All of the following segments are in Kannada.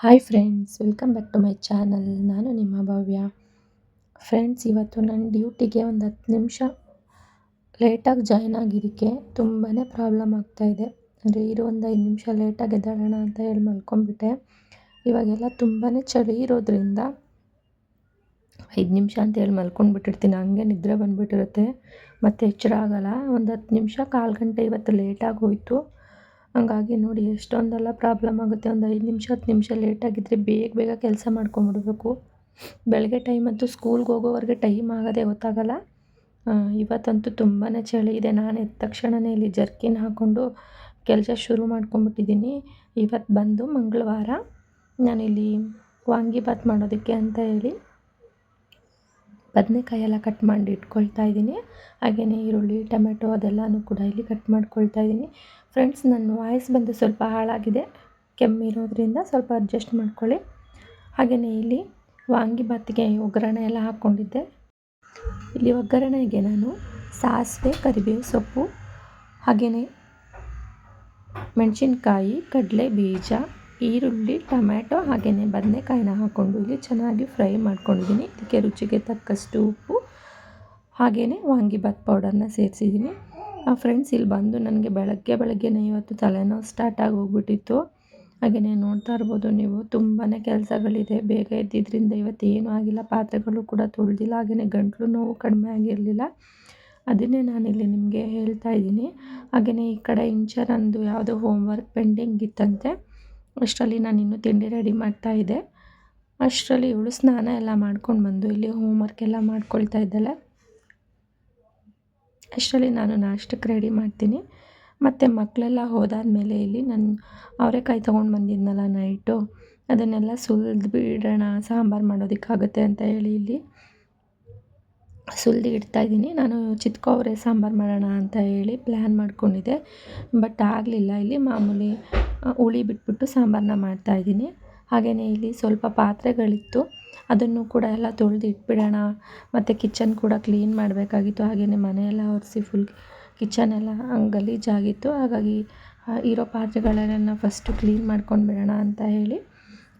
Hi friends welcome back to my channel ನಾನು ನಿಮ್ಮ ಭವ್ಯ. ಫ್ರೆಂಡ್ಸ್ ಇವತ್ತು ನನ್ನ ಡ್ಯೂಟಿಗೆ ಒಂದು ಹತ್ತು ನಿಮಿಷ ಲೇಟಾಗಿ ಜಾಯ್ನ್ ಆಗಿದ್ದಕ್ಕೆ ತುಂಬಾ ಪ್ರಾಬ್ಲಮ್ ಆಗ್ತಾಯಿದೆ ಅಂದರೆ ಇರೋ ಒಂದು ಐದು ನಿಮಿಷ ಲೇಟಾಗಿ ಎದ್ದಾಡೋಣ ಅಂತ ಹೇಳಿ ಮಲ್ಕೊಂಡ್ಬಿಟ್ಟೆ. ಇವಾಗೆಲ್ಲ ತುಂಬಾ ಚಳಿ ಇರೋದ್ರಿಂದ ಐದು ನಿಮಿಷ ಅಂತ ಹೇಳಿ ಮಲ್ಕೊಂಡ್ಬಿಟ್ಟಿರ್ತೀನಿ. ಹಂಗೆ ನಿದ್ರೆ ಬಂದುಬಿಟ್ಟಿರುತ್ತೆ. ಮತ್ತು ಎಚ್ಚರ ಆಗೋಲ್ಲ. ಒಂದು ಹತ್ತು ನಿಮಿಷ ಕಾಲು ಗಂಟೆ ಇವತ್ತು ಲೇಟಾಗಿ ಹೋಯಿತು. ಹಂಗಾಗಿ ನೋಡಿ, ಎಷ್ಟೊಂದೆಲ್ಲ ಪ್ರಾಬ್ಲಮ್ ಆಗುತ್ತೆ. ಒಂದು ಐದು ನಿಮಿಷ, ಹತ್ತು ನಿಮಿಷ ಲೇಟಾಗಿದ್ದರೆ ಬೇಗ ಬೇಗ ಕೆಲಸ ಮಾಡ್ಕೊಂಬಿಡ್ಬೇಕು ಬೆಳಗ್ಗೆ ಟೈಮ್ ಅಂತೂ ಸ್ಕೂಲ್ಗೆ ಹೋಗೋವರೆಗೆ ಟೈಮ್ ಆಗೋದೇ ಗೊತ್ತಾಗಲ್ಲ. ಇವತ್ತಂತೂ ತುಂಬಾ ಚಳಿ ಇದೆ. ನಾನು ಎದ್ದ ತಕ್ಷಣವೇ ಇಲ್ಲಿ ಜರ್ಕಿನ್ ಹಾಕ್ಕೊಂಡು ಕೆಲಸ ಶುರು ಮಾಡ್ಕೊಂಬಿಟ್ಟಿದ್ದೀನಿ ಇವತ್ತು ಬಂದು ಮಂಗಳವಾರ. ನಾನಿಲ್ಲಿ ವಾಂಗಿಬಾತ್ ಮಾಡೋದಕ್ಕೆ ಅಂತ ಹೇಳಿ ಬದನೆಕಾಯಿ ಎಲ್ಲ ಕಟ್ ಮಾಡಿ ಇಟ್ಕೊಳ್ತಾ ಇದ್ದೀನಿ. ಹಾಗೆಯೇ ಈರುಳ್ಳಿ, ಟೊಮೆಟೊ ಅದೆಲ್ಲನೂ ಕೂಡ ಇಲ್ಲಿ ಕಟ್ ಮಾಡ್ಕೊಳ್ತಾ ಇದ್ದೀನಿ. ಫ್ರೆಂಡ್ಸ್ ನನ್ನ ವಾಯ್ಸ್ ಬಂದು ಸ್ವಲ್ಪ ಹಾಳಾಗಿದೆ. ಕೆಮ್ಮಿರೋದ್ರಿಂದ ಸ್ವಲ್ಪ ಅಡ್ಜಸ್ಟ್ ಮಾಡ್ಕೊಳ್ಳಿ. ಹಾಗೆಯೇ ಇಲ್ಲಿ ವಾಂಗಿಬಾತಿಗೆ ಒಗ್ಗರಣೆ ಎಲ್ಲ ಹಾಕ್ಕೊಂಡಿದ್ದೆ. ಇಲ್ಲಿ ಒಗ್ಗರಣೆಗೆ ನಾನು ಸಾಸಿವೆ, ಕರಿಬೇವು ಸೊಪ್ಪು ಹಾಗೆಯೇ ಮೆಣಸಿನ್ಕಾಯಿ, ಕಡಲೆ ಬೀಜ, ಈರುಳ್ಳಿ, ಟೊಮ್ಯಾಟೊ ಹಾಗೆಯೇ ಬದನೆಕಾಯಿನ ಹಾಕ್ಕೊಂಡು ಇಲ್ಲಿ ಚೆನ್ನಾಗಿ ಫ್ರೈ ಮಾಡ್ಕೊಂಡಿದ್ದೀನಿ. ಇದಕ್ಕೆ ರುಚಿಗೆ ತಕ್ಕಷ್ಟು ಉಪ್ಪು ಹಾಗೆಯೇ ವಾಂಗಿಬಾತ್ ಪೌಡರ್ನ ಸೇರಿಸಿದ್ದೀನಿ. ಫ್ರೆಂಡ್ಸ್ ಇಲ್ಲಿ ಬಂದು ನನಗೆ ಬೆಳಗ್ಗೆ ಬೆಳಗ್ಗೆನೇ ಇವತ್ತು ತಲೆನೋವು ಸ್ಟಾರ್ಟ್ ಆಗಿ ಹೋಗ್ಬಿಟ್ಟಿತ್ತು. ಹಾಗೆಯೇ ನೋಡ್ತಾ ಇರ್ಬೋದು ನೀವು ತುಂಬಾ ಕೆಲಸಗಳಿದೆ, ಬೇಗ ಎದ್ದಿದ್ದರಿಂದ ಇವತ್ತು ಏನೂ ಆಗಿಲ್ಲ, ಪಾತ್ರೆಗಳು ಕೂಡ ತೊಳೆದಿಲ್ಲ ಹಾಗೆಯೇ ಗಂಟಲು ನೋವು ಕಡಿಮೆ ಆಗಿರಲಿಲ್ಲ. ಅದನ್ನೇ ನಾನಿಲ್ಲಿ ನಿಮಗೆ ಹೇಳ್ತಾ ಇದ್ದೀನಿ. ಹಾಗೆಯೇ ಈ ಕಡೆ ಇಂಚರಂದು ಯಾವುದೋ ಹೋಮ್ ವರ್ಕ್ ಪೆಂಡಿಂಗ್ ಇತ್ತಂತೆ. ಅಷ್ಟರಲ್ಲಿ ನಾನು ಇನ್ನೂ ತಿಂಡಿ ರೆಡಿ ಮಾಡ್ತಾ ಇದ್ದೆ. ಅಷ್ಟರಲ್ಲಿ ಇವಳು ಸ್ನಾನ ಎಲ್ಲ ಮಾಡ್ಕೊಂಡು ಬಂದು ಇಲ್ಲಿ ಹೋಮ್ ವರ್ಕ್ ಎಲ್ಲ ಮಾಡ್ಕೊಳ್ತಾ ಇದ್ದಾಳೆ. ಅಷ್ಟರಲ್ಲಿ ನಾನು ನಾಷ್ಟಕ್ಕೆ ರೆಡಿ ಮಾಡ್ತೀನಿ. ಮತ್ತು ಮಕ್ಕಳೆಲ್ಲ ಹೋದಾದಮೇಲೆ ಇಲ್ಲಿ ನಾನು ಅವರೆಕಾಯಿ ತೊಗೊಂಡು ಬಂದಿದ್ನಲ್ಲ ನೈಟು ಅದನ್ನೆಲ್ಲ ಸುಲಿದು ಬಿಡೋಣ, ಸಾಂಬಾರು ಮಾಡೋದಕ್ಕಾಗುತ್ತೆ ಅಂತ ಹೇಳಿ ಇಲ್ಲಿ ಸುಲಿದು ಇಡ್ತಾಯಿದ್ದೀನಿ ನಾನು ಚಿತ್ಕೋವರೆ ಸಾಂಬಾರು ಮಾಡೋಣ ಅಂತ ಹೇಳಿ ಪ್ಲ್ಯಾನ್ ಮಾಡ್ಕೊಂಡಿದ್ದೆ. ಬಟ್ ಆಗಲಿಲ್ಲ ಇಲ್ಲಿ, ಮಾಮೂಲಿ ಹುಳಿ ಬಿಟ್ಬಿಟ್ಟು ಸಾಂಬಾರನ್ನ ಮಾಡ್ತಾಯಿದ್ದೀನಿ ಹಾಗೆಯೇ ಇಲ್ಲಿ ಸ್ವಲ್ಪ ಪಾತ್ರೆಗಳಿತ್ತು. ಅದನ್ನು ಕೂಡ ಎಲ್ಲ ತೊಳೆದು ಇಟ್ಬಿಡೋಣ ಮತ್ತು ಕಿಚನ್ ಕೂಡ ಕ್ಲೀನ್ ಮಾಡಬೇಕಾಗಿತ್ತು. ಹಾಗೆಯೇ ಮನೆಯೆಲ್ಲ ಒರೆಸಿ ಫುಲ್ ಕಿಚನ್ ಎಲ್ಲ ಗಲೀಜಾಗಿತ್ತು ಹಾಗಾಗಿ ಇರೋ ಪಾತ್ರೆಗಳೆಲ್ಲ ಫಸ್ಟು ಕ್ಲೀನ್ ಮಾಡ್ಕೊಂಡು ಬಿಡೋಣ ಅಂತ ಹೇಳಿ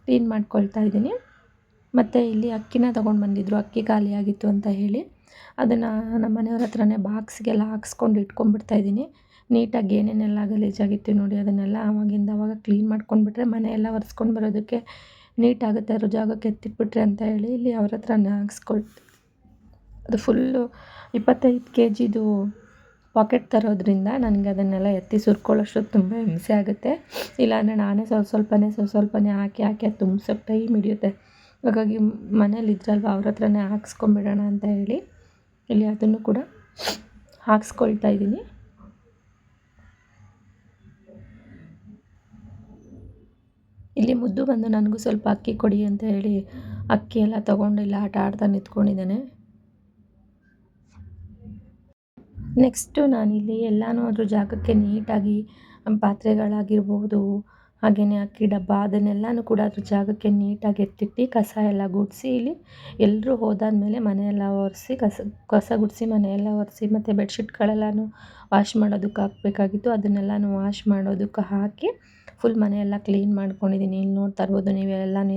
ಕ್ಲೀನ್ ಮಾಡ್ಕೊಳ್ತಾ ಇದ್ದೀನಿ. ಮತ್ತು ಇಲ್ಲಿ ಅಕ್ಕಿನ ತೊಗೊಂಡು ಬಂದಿದ್ದರು ಅಕ್ಕಿ ಖಾಲಿಯಾಗಿತ್ತು ಅಂತ ಹೇಳಿ. ಅದನ್ನು ನಮ್ಮ ಮನೆಯವ್ರ ಹತ್ರನೇ ಬಾಕ್ಸ್ಗೆಲ್ಲ ಹಾಕ್ಸ್ಕೊಂಡು ಇಟ್ಕೊಂಡ್ಬಿಡ್ತಾಯಿದ್ದೀನಿ ನೀಟಾಗಿ ಏನೇನೆಲ್ಲ ಗಲೀಜಾಗಿತ್ತು ನೋಡಿ, ಅದನ್ನೆಲ್ಲ ಆವಾಗಿಂದ ಆವಾಗ ಕ್ಲೀನ್ ಮಾಡ್ಕೊಂಡ್ಬಿಟ್ರೆ ಮನೆಯೆಲ್ಲ ಒರೆಸ್ಕೊಂಡು ಬರೋದಕ್ಕೆ ನೀಟಾಗುತ್ತೆ ಅದ್ರ ಜಾಗಕ್ಕೆ ಎತ್ತಿಟ್ಬಿಟ್ರೆ ಅಂತ ಹೇಳಿ ಇಲ್ಲಿ ಅವ್ರ ಹತ್ರನೇ ನಾಗಿಸ್ಕೊಳ್ತೀವಿ ಅದು ಫುಲ್ಲು ಇಪ್ಪತ್ತೈದು ಕೆ ಜಿದು ಪಾಕೆಟ್ ತರೋದ್ರಿಂದ ನನಗೆ ಅದನ್ನೆಲ್ಲ ಎತ್ತಿ ಸುರ್ಕೊಳ್ಳೋಷ್ಟೊತ್ತು ತುಂಬ ಹಿಂಸೆ ಆಗುತ್ತೆ. ಇಲ್ಲಾಂದರೆ ನಾನೇ ಸ್ವಲ್ಪ ಸ್ವಲ್ಪನೇ ಸ್ವಲ್ಪ ಸ್ವಲ್ಪನೇ ಹಾಕಿ ಹಾಕಿ ಅದು ತುಂಬಿಸೋಕೆ ಟೈಮ್ ಹಿಡಿಯುತ್ತೆ. ಹಾಗಾಗಿ ಮನೇಲಿ ಇದ್ರಲ್ವ ಅವ್ರ ಹತ್ರನೇ ಹಾಕ್ಸ್ಕೊಂಬಿಡೋಣ ಅಂತ ಹೇಳಿ ಇಲ್ಲಿ ಅದನ್ನು ಕೂಡ ಹಾಕ್ಸ್ಕೊಳ್ತಾ ಇದ್ದೀನಿ. ಇಲ್ಲಿ ಮುದ್ದು ಬಂದು ನನಗೂ ಸ್ವಲ್ಪ ಅಕ್ಕಿ ಕೊಡಿ ಅಂತ ಹೇಳಿ ಅಕ್ಕಿ ಎಲ್ಲ ತೊಗೊಂಡು ಇಲ್ಲ ಆಟ ಆಡ್ತಾ ನಿಂತ್ಕೊಂಡಿದ್ದಾನೆ. ನೆಕ್ಸ್ಟು ನಾನಿಲ್ಲಿ ಎಲ್ಲನೂ ಅದ್ರ ಜಾಗಕ್ಕೆ ನೀಟಾಗಿ ಪಾತ್ರೆಗಳಾಗಿರ್ಬೋದು ಹಾಗೆಯೇ ಅಕ್ಕಿ ಡಬ್ಬ ಅದನ್ನೆಲ್ಲನೂ ಕೂಡ ಅದ್ರ ಜಾಗಕ್ಕೆ ನೀಟಾಗಿ ಎತ್ತಿಟ್ಟು ಕಸ ಎಲ್ಲ ಗುಡಿಸಿ ಇಲ್ಲಿ ಎಲ್ಲರೂ ಹೋದಾದಮೇಲೆ ಮನೆಯೆಲ್ಲ ಒರೆಸಿ ಕಸ ಕಸ ಗುಡಿಸಿ ಮನೆಯೆಲ್ಲ ಒರೆಸಿ ಮತ್ತು ಬೆಡ್ಶೀಟ್ಗಳೆಲ್ಲನೂ ವಾಶ್ ಮಾಡೋದಕ್ಕೆ ಹಾಕಬೇಕಾಗಿತ್ತು ಅದನ್ನೆಲ್ಲನೂ ವಾಶ್ ಮಾಡೋದಕ್ಕೆ ಹಾಕಿ ಫುಲ್ ಮನೆಯೆಲ್ಲ ಕ್ಲೀನ್ ಮಾಡ್ಕೊಂಡಿದ್ದೀನಿ ಇಲ್ಲಿ ನೋಡ್ತಾ ಇರ್ಬೋದು ನೀವು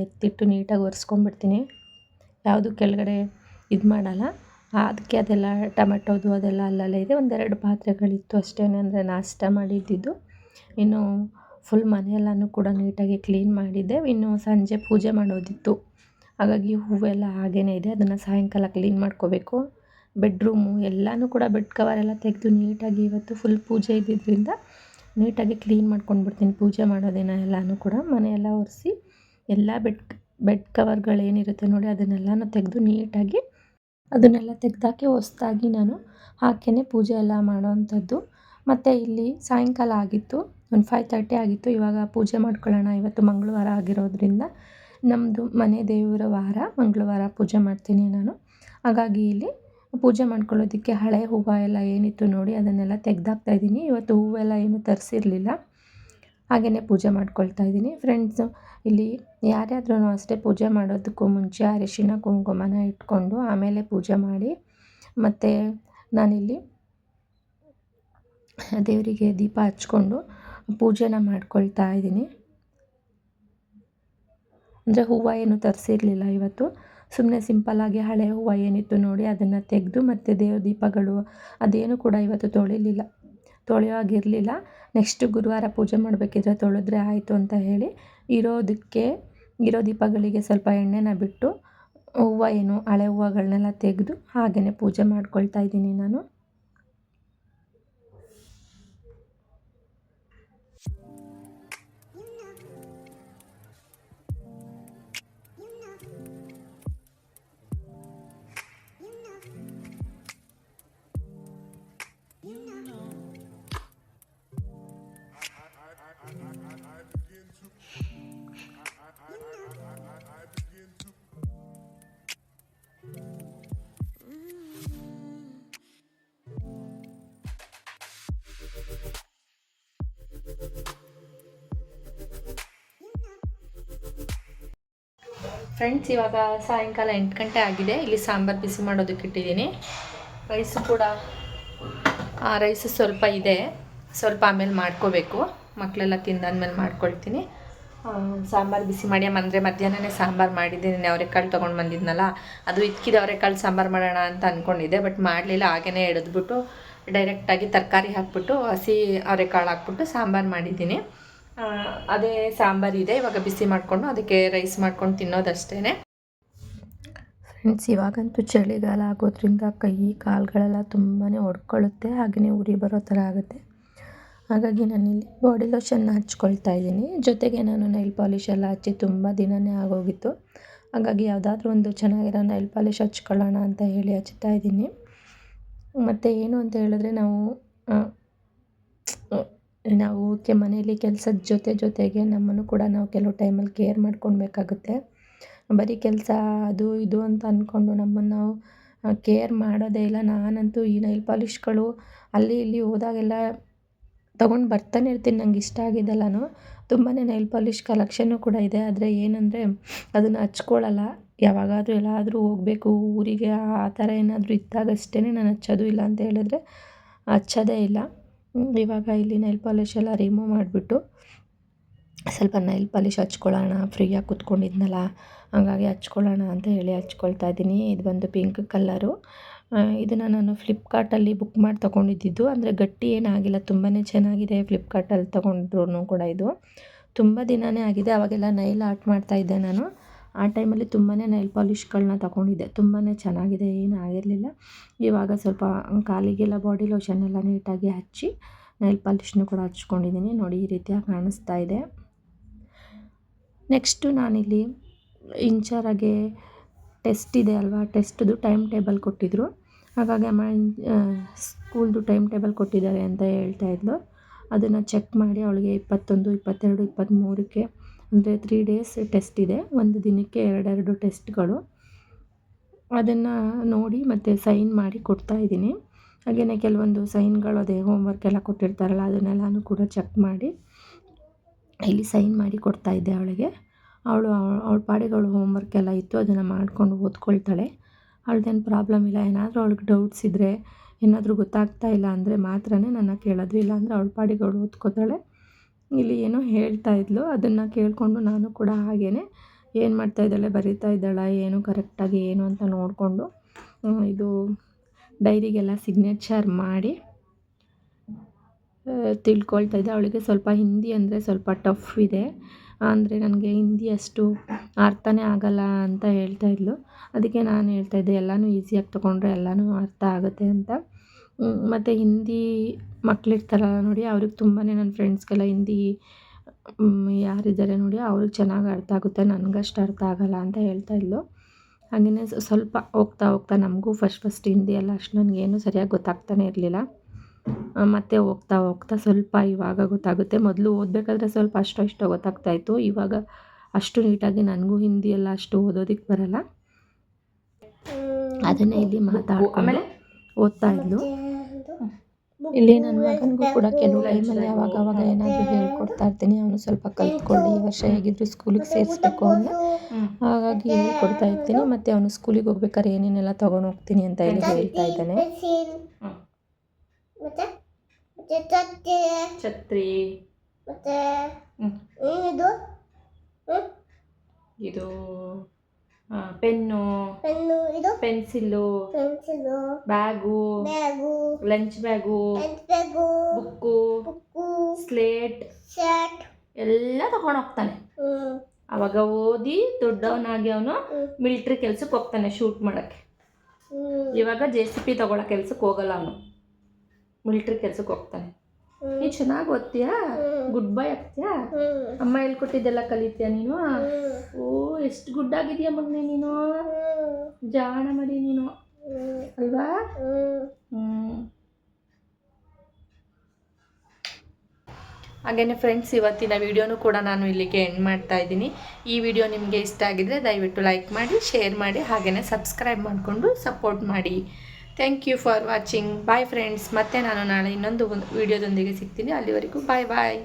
ಎತ್ತಿಟ್ಟು ನೀಟಾಗಿ ಒರೆಸ್ಕೊಂಡ್ಬಿಡ್ತೀನಿ. ಯಾವುದು ಕೆಳಗಡೆ ಇದು ಮಾಡಲ್ಲ. ಅದಕ್ಕೆ ಅದೆಲ್ಲ ಟೊಮೆಟೋದು ಅದೆಲ್ಲ ಅಲ್ಲಲ್ಲೇ ಇದೆ. ಒಂದೆರಡು ಪಾತ್ರೆಗಳಿತ್ತು ಅಷ್ಟೇ ಅಂದರೆ ನಾಷ್ಟ ಮಾಡಿದ್ದಿದ್ದು. ಇನ್ನು ಫುಲ್ ಮನೆಯೆಲ್ಲನೂ ಕೂಡ ನೀಟಾಗಿ ಕ್ಲೀನ್ ಮಾಡಿದ್ದೆ. ಇನ್ನು ಸಂಜೆ ಪೂಜೆ ಮಾಡೋದಿತ್ತು. ಹಾಗಾಗಿ ಹೂವೆಲ್ಲ ಹಾಗೇ ಇದೆ. ಅದನ್ನು ಸಾಯಂಕಾಲ ಕ್ಲೀನ್ ಮಾಡ್ಕೋಬೇಕು. ಬೆಡ್ರೂಮು ಎಲ್ಲನೂ ಕೂಡ ಬೆಡ್ ಕವರೆಲ್ಲ ತೆಗೆದು ನೀಟಾಗಿ ಇವತ್ತು ಫುಲ್ ಪೂಜೆ ಇದ್ದಿದ್ದರಿಂದ ನೀಟಾಗಿ ಕ್ಲೀನ್ ಮಾಡ್ಕೊಂಡು ಬಿಡ್ತೀನಿ ಪೂಜೆ ಮಾಡೋ ದಿನ ಎಲ್ಲನೂ ಕೂಡ. ಮನೆಯೆಲ್ಲ ಒರೆಸಿ ಎಲ್ಲ ಬೆಡ್ ಬೆಡ್ ಕವರ್ಗಳೇನಿರುತ್ತೆ ನೋಡಿ ಅದನ್ನೆಲ್ಲನೂ ತೆಗೆದು ನೀಟಾಗಿ ಅದನ್ನೆಲ್ಲ ತೆಗೆದಾಕಿ ಹೊಸ್ದಾಗಿ ನಾನು ಹಾಕೇನೆ ಪೂಜೆ ಎಲ್ಲ ಮಾಡೋವಂಥದ್ದು. ಮತ್ತು ಇಲ್ಲಿ ಸಾಯಂಕಾಲ ಆಗಿತ್ತು, ಒಂದು ಫೈವ್ ತರ್ಟಿ ಆಗಿತ್ತು. ಇವಾಗ ಪೂಜೆ ಮಾಡ್ಕೊಳ್ಳೋಣ. ಇವತ್ತು ಮಂಗಳವಾರ ಆಗಿರೋದ್ರಿಂದ ನಮ್ಮದು ಮನೆ ದೇವರ ವಾರ, ಮಂಗಳವಾರ ಪೂಜೆ ಮಾಡ್ತೀನಿ ನಾನು. ಹಾಗಾಗಿ ಇಲ್ಲಿ ಪೂಜೆ ಮಾಡ್ಕೊಳ್ಳೋದಕ್ಕೆ ಹಳೆ ಹೂವು ಎಲ್ಲ ಏನಿತ್ತು ನೋಡಿ ಅದನ್ನೆಲ್ಲ ತೆಗೆದಾಕ್ತಾ ಇದ್ದೀನಿ. ಇವತ್ತು ಹೂವೆಲ್ಲ ಏನು ತರಿಸಿರ್ಲಿಲ್ಲ. ಹಾಗೆಯೇ ಪೂಜೆ ಮಾಡ್ಕೊಳ್ತಾ ಇದ್ದೀನಿ. ಫ್ರೆಂಡ್ಸು ಇಲ್ಲಿ ಯಾರ್ಯಾದ್ರೂ ಅಷ್ಟೇ ಪೂಜೆ ಮಾಡೋದಕ್ಕೂ ಮುಂಚೆ ಅರಿಶಿನ, ಕುಂಕುಮನ ಇಟ್ಕೊಂಡು ಆಮೇಲೆ ಪೂಜೆ ಮಾಡಿ. ಮತ್ತು ನಾನಿಲ್ಲಿ ದೇವರಿಗೆ ದೀಪ ಹಚ್ಕೊಂಡು ಪೂಜೆನ ಮಾಡ್ಕೊಳ್ತಾ ಇದ್ದೀನಿ. ಅಂದರೆ ಹೂವು ಏನು ತರಿಸಿರ್ಲಿಲ್ಲ ಇವತ್ತು. ಸುಮ್ಮನೆ ಸಿಂಪಲ್ಲಾಗಿ ಹಳೆ ಹೂವು ಏನಿತ್ತು ನೋಡಿ ಅದನ್ನು ತೆಗೆದು ಮತ್ತು ದೇವ ದೀಪಗಳು ಅದೇನು ಕೂಡ ಇವತ್ತು ತೊಳಿಲಿಲ್ಲ. ತೊಳೆಯೋ ಹಾಗಿರಲಿಲ್ಲ. ನೆಕ್ಸ್ಟ್ ಗುರುವಾರ ಪೂಜೆ ಮಾಡಬೇಕಿದ್ರೆ ತೊಳೆದ್ರೆ ಆಯಿತು ಅಂತ ಹೇಳಿ ಇರೋದಕ್ಕೆ, ಇರೋ ದೀಪಗಳಿಗೆ ಸ್ವಲ್ಪ ಎಣ್ಣೆನ ಬಿಟ್ಟು ಹೂವು ಏನು ಹಳೆ ಹೂವುಗಳನ್ನೆಲ್ಲ ತೆಗೆದು ಹಾಗೆಯೇ ಪೂಜೆ ಮಾಡ್ಕೊಳ್ತಾ ಇದ್ದೀನಿ ನಾನು. ಫ್ರೆಂಡ್ಸ್ ಇವಾಗ ಸಾಯಂಕಾಲ ಎಂಟು ಗಂಟೆ ಆಗಿದೆ. ಇಲ್ಲಿ ಸಾಂಬಾರು ಬಿಸಿ ಮಾಡೋದಕ್ಕೆ ಇಟ್ಟಿದ್ದೀನಿ. ರೈಸು ಕೂಡ ರೈಸ್ ಸ್ವಲ್ಪ ಇದೆ. ಸ್ವಲ್ಪ ಆಮೇಲೆ ಮಾಡ್ಕೋಬೇಕು. ಮಕ್ಕಳೆಲ್ಲ ತಿಂದಾದ್ಮೇಲೆ ಮಾಡ್ಕೊಳ್ತೀನಿ. ಸಾಂಬಾರು ಬಿಸಿ ಮಾಡಿ. ಅಂದರೆ ಮಧ್ಯಾಹ್ನನೇ ಸಾಂಬಾರು ಮಾಡಿದ್ದೀನಿ. ಅವರೆಕಾಳು ತೊಗೊಂಡು ಬಂದಿದ್ನಲ್ಲ, ಅದು ಇದ್ಕಿದ ಅವರೆಕಾಳು ಸಾಂಬಾರು ಮಾಡೋಣ ಅಂತ ಅಂದ್ಕೊಂಡಿದ್ದೆ ಬಟ್ ಮಾಡಲಿಲ್ಲ. ಹಾಗೆಯೇ ಹಿಡಿದ್ಬಿಟ್ಟು ಡೈರೆಕ್ಟಾಗಿ ತರಕಾರಿ ಹಾಕ್ಬಿಟ್ಟು, ಹಸಿ ಅವರೆಕಾಳು ಹಾಕ್ಬಿಟ್ಟು ಸಾಂಬಾರು ಮಾಡಿದ್ದೀನಿ. ಅದೇ ಸಾಂಬಾರಿದೆ ಇವಾಗ ಬಿಸಿ ಮಾಡಿಕೊಂಡು ಅದಕ್ಕೆ ರೈಸ್ ಮಾಡ್ಕೊಂಡು ತಿನ್ನೋದಷ್ಟೇ ಫ್ರೆಂಡ್ಸ್ ಇವಾಗಂತೂ ಚಳಿಗಾಲ ಆಗೋದ್ರಿಂದ ಕೈ, ಕಾಲುಗಳೆಲ್ಲ ತುಂಬಾ ಒಡ್ಕೊಳ್ಳುತ್ತೆ ಹಾಗೆಯೇ ಉರಿ ಬರೋ ಥರ ಆಗುತ್ತೆ. ಹಾಗಾಗಿ ನಾನಿಲ್ಲಿ ಬಾಡಿ ಲೋಷನ್ನ ಹಚ್ಕೊಳ್ತಾ ಇದ್ದೀನಿ. ಜೊತೆಗೆ ನಾನು ನೈಲ್ ಪಾಲಿಷ್ ಎಲ್ಲ ಹಚ್ಚಿ ತುಂಬ ದಿನವೇ ಆಗೋಗಿತ್ತು. ಹಾಗಾಗಿ ಯಾವುದಾದ್ರೂ ಒಂದು ಚೆನ್ನಾಗಿರೋ ನೈಲ್ ಪಾಲಿಷ್ ಹಚ್ಕೊಳ್ಳೋಣ ಅಂತ ಹೇಳಿ ಹಚ್ತಾ ಇದ್ದೀನಿ. ಮತ್ತು ಏನು ಅಂತ ಹೇಳಿದ್ರೆ ನಾವು ನಾವು ಕೆ ಮನೆಯಲ್ಲಿ ಕೆಲಸದ ಜೊತೆ ಜೊತೆಗೆ ನಮ್ಮನ್ನು ಕೂಡ ನಾವು ಕೆಲವು ಟೈಮಲ್ಲಿ ಕೇರ್ ಮಾಡ್ಕೊಳ್ಬೇಕಾಗುತ್ತೆ. ಬರೀ ಕೆಲಸ ಅದು ಇದು ಅಂತ ಅಂದ್ಕೊಂಡು ನಮ್ಮನ್ನು ನಾವು ಕೇರ್ ಮಾಡೋದೇ ಇಲ್ಲ. ನಾನಂತೂ ಈ ನೈಲ್ ಪಾಲಿಷ್ಗಳು ಅಲ್ಲಿ ಇಲ್ಲಿ ಹೋದಾಗೆಲ್ಲ ತೊಗೊಂಡು ಬರ್ತಾನೆ ಇರ್ತೀನಿ. ನಂಗೆ ಇಷ್ಟ ಆಗಿದ್ದೆಲ್ಲನೂ ತುಂಬಾ ನೈಲ್ ಪಾಲಿಷ್ ಕಲೆಕ್ಷನ್ನು ಕೂಡ ಇದೆ. ಆದರೆ ಏನಂದರೆ ಅದನ್ನು ಹಚ್ಕೊಳ್ಳಲ್ಲ. ಯಾವಾಗಾದರೂ ಎಲ್ಲಾದರೂ ಹೋಗಬೇಕು. ಊರಿಗೆ ಆ ಥರ ಏನಾದರೂ ಇದ್ದಾಗಷ್ಟೇ ನಾನು ಹಚ್ಚೋದು ಇಲ್ಲ ಅಂತ ಹೇಳಿದ್ರೆ ಹಚ್ಚೋದೇ ಇಲ್ಲ. ಇವಾಗ ಇಲ್ಲಿ ನೈಲ್ ಪಾಲಿಷ್ ಎಲ್ಲ ರಿಮೂವ್ ಮಾಡಿಬಿಟ್ಟು ಸ್ವಲ್ಪ ನೈಲ್ ಪಾಲಿಶ್ ಹಚ್ಕೊಳ್ಳೋಣ. ಫ್ರೀಯಾಗಿ ಕುತ್ಕೊಂಡಿದ್ನಲ್ಲ, ಹಾಗಾಗಿ ಹಚ್ಕೊಳ್ಳೋಣ ಅಂತ ಹೇಳಿ ಹಚ್ಕೊಳ್ತಾ ಇದ್ದೀನಿ. ಇದು ಬಂದು ಪಿಂಕ್ ಕಲ್ಲರು ಇದನ್ನು ನಾನು ಫ್ಲಿಪ್ಕಾರ್ಟಲ್ಲಿ ಬುಕ್ ಮಾಡಿ ತೊಗೊಂಡಿದ್ದಿದ್ದು ಅಂದರೆ ಗಟ್ಟಿ ಏನಾಗಿಲ್ಲ ತುಂಬಾ ಚೆನ್ನಾಗಿದೆ ಫ್ಲಿಪ್ಕಾರ್ಟಲ್ಲಿ ತೊಗೊಂಡ್ರು ಕೂಡ ಇದು. ತುಂಬ ದಿನವೇ ಆಗಿದೆ, ಅವಾಗೆಲ್ಲ ನೈಲ್ ಆರ್ಟ್ ಮಾಡ್ತಾಯಿದ್ದೆ ನಾನು. ಆ ಟೈಮಲ್ಲಿ ತುಂಬಾ ನೈಲ್ ಪಾಲಿಶ್ಗಳನ್ನ ತಗೊಂಡಿದ್ದೆ. ತುಂಬಾ ಚೆನ್ನಾಗಿದೆ, ಏನೂ ಆಗಿರಲಿಲ್ಲ. ಇವಾಗ ಸ್ವಲ್ಪ ಕಾಲಿಗೆಲ್ಲ ಬಾಡಿ ಲೋಷನ್ ಎಲ್ಲ ನೀಟಾಗಿ ಹಚ್ಚಿ ನೈಲ್ ಪಾಲಿಶ್ನು ಕೂಡ ಹಚ್ಕೊಂಡಿದ್ದೀನಿ. ನೋಡಿ, ಈ ರೀತಿಯಾಗಿ ಕಾಣಿಸ್ತಾ ಇದೆ. ನೆಕ್ಸ್ಟು ನಾನಿಲ್ಲಿ ಇಂಚರಾಗೆ ಟೆಸ್ಟ್ ಇದೆ ಅಲ್ವಾ? ಟೆಸ್ಟ್ದು ಟೈಮ್ ಟೇಬಲ್ ಕೊಟ್ಟಿದ್ದರು ಹಾಗಾಗಿ ಅಮ್ಮ ಸ್ಕೂಲ್ದು ಟೈಮ್ ಟೇಬಲ್ ಕೊಟ್ಟಿದ್ದಾರೆ ಅಂತ ಹೇಳ್ತಾ ಇದ್ಲು. ಅದನ್ನು ಚೆಕ್ ಮಾಡಿ ಅವಳಿಗೆ ಇಪ್ಪತ್ತೊಂದು, ಇಪ್ಪತ್ತೆರಡು ಇಪ್ಪತ್ತ್ಮೂರಕ್ಕೆ ಅಂದರೆ ತ್ರೀ ಡೇಸ್ ಟೆಸ್ಟ್ ಇದೆ. ಒಂದು ದಿನಕ್ಕೆ ಎರಡೆರಡು ಟೆಸ್ಟ್ಗಳು ಅದನ್ನು ನೋಡಿ ಮತ್ತು ಸೈನ್ ಮಾಡಿ ಕೊಡ್ತಾ ಇದ್ದೀನಿ. ಹಾಗೆಯೇ ಕೆಲವೊಂದು ಸೈನ್ಗಳು ಅದೇ ಹೋಮ್ವರ್ಕ್ ಎಲ್ಲ ಕೊಟ್ಟಿರ್ತಾರಲ್ಲ, ಅದನ್ನೆಲ್ಲನೂ ಕೂಡ ಚೆಕ್ ಮಾಡಿ ಇಲ್ಲಿ ಸೈನ್ ಮಾಡಿ ಕೊಡ್ತಾ ಇದ್ದೆ ಅವಳಿಗೆ. ಅವಳು, ಅವಳ ಪಾಡಿಗಳು ಹೋಮ್ವರ್ಕ್ ಎಲ್ಲ ಇತ್ತು, ಅದನ್ನು ಮಾಡಿಕೊಂಡು ಓದ್ಕೊಳ್ತಾಳೆ. ಅವಳದೇನು ಪ್ರಾಬ್ಲಮ್ ಇಲ್ಲ. ಏನಾದರೂ ಅವಳಿಗೆ ಡೌಟ್ಸ್ ಇದ್ದರೆ ಏನಾದರೂ ಗೊತ್ತಾಗ್ತಾ ಇಲ್ಲ ಅಂದರೆ ಮಾತ್ರನೇ ನನ್ನ ಕೇಳೋದು. ಇಲ್ಲಾಂದರೆ ಅವಳ ಪಾಡಿಗಳು ಓದ್ಕೋತಾಳೆ. ಇಲ್ಲಿ ಏನೋ ಹೇಳ್ತಾ ಇದ್ಲು. ಅದನ್ನು ಕೇಳಿಕೊಂಡು ನಾನು ಕೂಡ ಹಾಗೇ ಏನು ಮಾಡ್ತಾ ಇದ್ದಾಳೆ, ಬರೀತಾ ಇದ್ದಾಳ, ಏನು ಕರೆಕ್ಟಾಗಿ ಏನು ಅಂತ ನೋಡಿಕೊಂಡು ಇದು ಡೈರಿಗೆಲ್ಲ ಸಿಗ್ನೇಚರ್ ಮಾಡಿ ತಿಳ್ಕೊಳ್ತಾ ಇದ್ದೆ. ಅವಳಿಗೆ ಸ್ವಲ್ಪ ಹಿಂದಿ ಅಂದರೆ ಸ್ವಲ್ಪ ಟಫ್ ಇದೆ. ಅಂದರೆ ನನಗೆ ಹಿಂದಿ ಅಷ್ಟು ಅರ್ಥನೇ ಆಗಲ್ಲ ಅಂತ ಹೇಳ್ತಾ ಇದ್ಲು. ಅದಕ್ಕೆ ನಾನು ಹೇಳ್ತಾ ಇದ್ದೆ, ಎಲ್ಲನೂ ಈಸಿಯಾಗಿ ತೊಗೊಂಡ್ರೆ ಎಲ್ಲನೂ ಅರ್ಥ ಆಗುತ್ತೆ ಅಂತ. ಮತ್ತು ಹಿಂದಿ ಮಕ್ಕಳಿರ್ತಾರಲ್ಲ ನೋಡಿ ಅವ್ರಿಗೆ ತುಂಬಾ ನನ್ನ ಫ್ರೆಂಡ್ಸ್ಗೆಲ್ಲ ಹಿಂದಿ ಯಾರಿದ್ದಾರೆ ನೋಡಿ ಅವ್ರಿಗೆ ಚೆನ್ನಾಗಿ ಅರ್ಥ ಆಗುತ್ತೆ ನನಗಷ್ಟು ಅರ್ಥ ಆಗಲ್ಲ ಅಂತ ಹೇಳ್ತಾ ಇದ್ಲು. ಹಾಗೆಯೇ ಸ್ವಲ್ಪ ಹೋಗ್ತಾ ಹೋಗ್ತಾ ನಮಗೂ ಫಸ್ಟ್ ಫಸ್ಟ್ ಹಿಂದಿ ಎಲ್ಲ ಅಷ್ಟು ನನಗೇನು ಸರಿಯಾಗಿ ಗೊತ್ತಾಗ್ತಾನೆ ಇರಲಿಲ್ಲ. ಮತ್ತು ಹೋಗ್ತಾ ಹೋಗ್ತಾ ಸ್ವಲ್ಪ ಇವಾಗ ಗೊತ್ತಾಗುತ್ತೆ. ಮೊದಲು ಓದಬೇಕಾದ್ರೆ ಸ್ವಲ್ಪ ಅಷ್ಟೋ ಇಷ್ಟೋ ಗೊತ್ತಾಗ್ತಾ ಇತ್ತು. ಇವಾಗ ಅಷ್ಟು ನೀಟಾಗಿ ನನಗೂ ಹಿಂದಿ ಎಲ್ಲ ಅಷ್ಟು ಓದೋದಕ್ಕೆ ಬರಲ್ಲ. ಅದನ್ನೇ ಇಲ್ಲಿ ಮಾತಾಡ್ಕೊಂಡು ಓದ್ತಾ ಇದ್ಲು. ಇಲ್ಲಿ ನನ್ನ ಮಗನಿಗೂ ಕೂಡ ಕೆಲವು ಟೈಮಲ್ಲಿ ಅವಾಗ ಅವಾಗ ಏನಾದರೂ ಹೇಳ್ಕೊಡ್ತಾ ಇರ್ತೀನಿ. ಅವನು ಸ್ವಲ್ಪ ಕಲ್ತ್ಕೊಳ್ಳಿ. ಈ ವರ್ಷ ಹೇಗಿದ್ರು ಸ್ಕೂಲಿಗೆ ಸೇರಿಸ್ಬೇಕು ಅಂತ ಹಾಗಾಗಿ ಹೇಳ್ಕೊಡ್ತಾ ಇರ್ತೀನಿ. ಮತ್ತು ಅವನು ಸ್ಕೂಲಿಗೆ ಹೋಗ್ಬೇಕಾದ್ರೆ ಏನೇನೆಲ್ಲ ತೊಗೊಂಡು ಹೋಗ್ತೀನಿ ಅಂತ ಹೇಳಿ ಹೇಳ್ತಾ ಇದ್ದಾನೆ. ಛತ್ರಿ. ಇದು? ಇದು ಪೆನ್ನು ಪೆನ್ನು ಇದು pencil pencil bag bag lunch bag lunch bag book book slate shirt ಎಲ್ಲ ತಗೊಂಡು ಹೋಗ್ತಾನೆ. ಅವಾಗ ಓದಿ ದೊಡ್ಡವನಾಗಿ ಅವನು. ಮಿಲ್ಟ್ರಿ ಕೆಲ್ಸಕ್ಕೆ ಹೋಗ್ತಾನೆ ಶೂಟ್ ಮಾಡೋಕ್ಕೆ. ಇವಾಗ ಜೆ ಸಿ ಪಿ ತಗೊಳ್ಳೋ ಕೆಲ್ಸಕ್ಕೆ ಹೋಗಲ್ಲ ಅವನು. ಮಿಲ್ಟ್ರಿ ಕೆಲ್ಸಕ್ಕೆ ಹೋಗ್ತಾನೆ. ನೀ ಚೆನ್ನಾಗಿ ಓದ್ತೀಯಾ. ಗುಡ್ ಬೈ ಆಗ್ತೀಯಾ ಅಮ್ಮ ಹೇಳ್ಕೊಟ್ಟಿದ್ದೆಲ್ಲ ಕಲಿತೀಯ ನೀನು? ಓ ಎಷ್ಟು ಗುಡ್ ಆಗಿದೀಯ ಮಗನೇ ನೀನು? ಜಾಣ ಮಾಡಿ ನೀನು. ಅಲ್ವಾ? ಹ್ಞೂ. ಹಾಗೇನೆ ಫ್ರೆಂಡ್ಸ್ ಇವತ್ತಿನ ವಿಡಿಯೋನೂ ಕೂಡ ನಾನು ಇಲ್ಲಿಗೆ ಎಂಡ್ ಮಾಡ್ತಾ ಇದ್ದೀನಿ. ಈ ವಿಡಿಯೋ ನಿಮಗೆ ಇಷ್ಟ ಆಗಿದ್ರೆ ದಯವಿಟ್ಟು ಲೈಕ್ ಮಾಡಿ ಶೇರ್ ಮಾಡಿ ಹಾಗೆಯೇ ಸಬ್ಸ್ಕ್ರೈಬ್ ಮಾಡಿಕೊಂಡು ಸಪೋರ್ಟ್ ಮಾಡಿ. Thank you for watching bye friends ಮತ್ತೆ ನಾನು ನಾಳೆ ಇನ್ನೊಂದು ಒಂದು ವಿಡಿಯೋದೊಂದಿಗೆ ಸಿಗ್ತೀನಿ. ಅಲ್ಲಿವರೆಗೂ ಬಾಯ್ ಬಾಯ್